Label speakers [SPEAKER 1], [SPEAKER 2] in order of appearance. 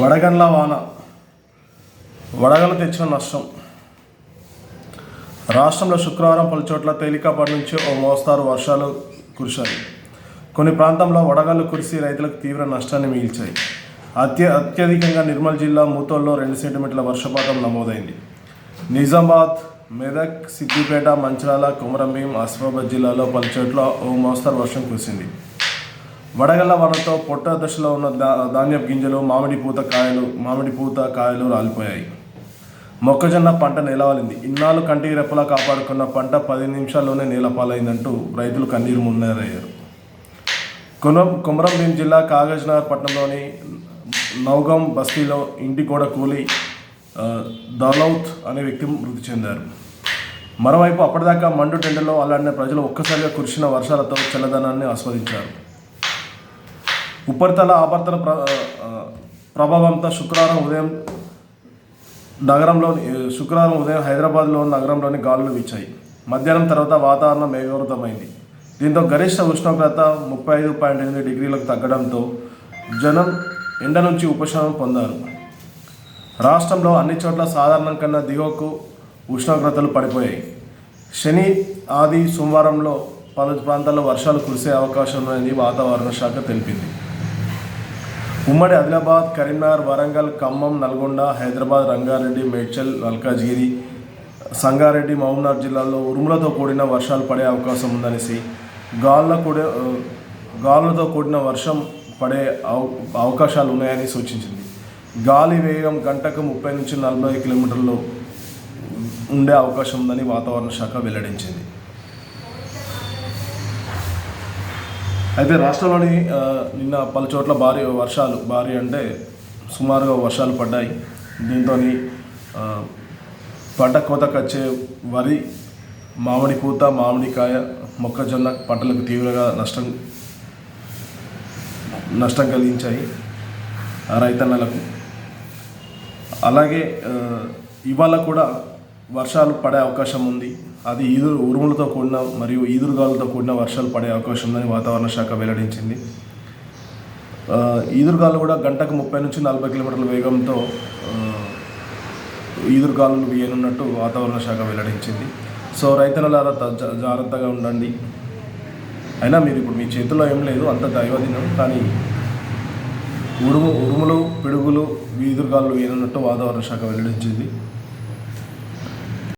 [SPEAKER 1] వడగండ్ల వాన. వడగలు తెచ్చిన నష్టం. రాష్ట్రంలో శుక్రవారం పలు చోట్ల తేలికపాటి నుంచి ఓ మోస్తారు వర్షాలు కురిశాయి. కొన్ని ప్రాంతంలో వడగళ్ళు కురిసి రైతులకు తీవ్ర నష్టాన్ని మిగిల్చాయి. అత్య అత్యధికంగా నిర్మల్ జిల్లా మూతోల్లో రెండు సెంటీమీటర్ల వర్షపాతం నమోదైంది. నిజామాబాద్ మెదక్ సిద్దిపేట మంచిరాల కొమరంభీం ఆసిఫాబాద్ జిల్లాలో పలు చోట్ల ఓ మోస్తరు వర్షం కురిసింది. వడగళ్ళ వానతో పొట్ట దశలో ఉన్న దా ధాన్యపు గింజలు మామిడి పూత కాయలు మామిడి పూత కాయలు రాలిపోయాయి. మొక్కజొన్న పంట నేలవాలింది. ఇన్నాళ్ళు కంటికి రెప్పలా కాపాడుకున్న పంట పది నిమిషాల్లోనే నేలపాలైందంటూ రైతులు కన్నీరు మున్నరయ్యారు. కొనం కొమరంభీం జిల్లా కాగజ్నగర్ పట్టణంలోని నౌగం బస్తీలో ఇంటి గోడ కూలి ఆ, దౌలౌత్ అనే వ్యక్తి మృతి చెందారు. మరోవైపు అప్పటిదాకా మండు టెండలో అలాంటి ప్రజలు ఒక్కసారిగా కురిసిన వర్షాలతో చల్లదనాన్ని ఆస్వాదించారు. ఉపరితల ఆవర్తన ప్ర ప్రభావంతో శుక్రవారం ఉదయం నగరంలోని శుక్రవారం ఉదయం హైదరాబాద్లోని నగరంలోని గాలులు వీచాయి. మధ్యాహ్నం తర్వాత వాతావరణం మేఘవృతమైంది. దీంతో గరిష్ట ఉష్ణోగ్రత ముప్పై ఐదు పాయింట్ ఎనిమిది డిగ్రీలకు తగ్గడంతో జనం ఎండ నుంచి ఉపశమనం పొందారు. రాష్ట్రంలో అన్ని చోట్ల సాధారణం కన్నా దిగువకు ఉష్ణోగ్రతలు పడిపోయాయి. శని ఆది సోమవారంలో పలు ప్రాంతాల్లో వర్షాలు కురిసే అవకాశం ఉందని వాతావరణ శాఖ తెలిపింది. ఉమ్మడి ఆదిలాబాద్ కరీంనగర్ వరంగల్ ఖమ్మం నల్గొండ హైదరాబాద్ రంగారెడ్డి మేడ్చల్ మల్కాజ్గిరి సంగారెడ్డి మహబూబ్నగర్ జిల్లాల్లో ఉరుములతో కూడిన వర్షాలు పడే అవకాశం ఉందనేసి గాల్ల కూడే గాలులతో కూడిన వర్షం పడే అవ- అవకాశాలు ఉన్నాయని సూచించింది. గాలి వేగం గంటకు ముప్పై నుంచి నలభై కిలోమీటర్లు ఉండే అవకాశం ఉందని వాతావరణ శాఖ వెల్లడించింది. అయితే రాష్ట్రంలోని నిన్న పలు చోట్ల భారీ వర్షాలు భారీ అంటే సుమారుగా వర్షాలు పడ్డాయి. దీంతో పంట కోతకు వచ్చే వరి మామిడి పూత మామిడికాయ మొక్కజొన్న పంటలకు తీవ్రంగా నష్టం నష్టం కలిగించాయి రైతన్నలకు. అలాగే ఇవాళ కూడా వర్షాలు పడే అవకాశం ఉంది. అది ఈదురు ఉరుములతో కూడిన మరియు ఈదురుగాలతో కూడిన వర్షాలు పడే అవకాశం ఉందని వాతావరణ శాఖ వెల్లడించింది. ఈదురుగాలు కూడా గంటకు ముప్పై నుంచి నలభై కిలోమీటర్ల వేగంతో ఈదురుగాలు వేయనున్నట్టు వాతావరణ శాఖ వెల్లడించింది. సో రైతుల జా- జాగ్రత్తగా ఉండండి. అయినా మీరు ఇప్పుడు మీ చేతిలో ఏం లేదు అంత దైవదినం కానీ ఉరుము ఉరుములు పిడుగులు ఈదురుగాలు వేయనున్నట్టు వాతావరణ శాఖ వెల్లడించింది.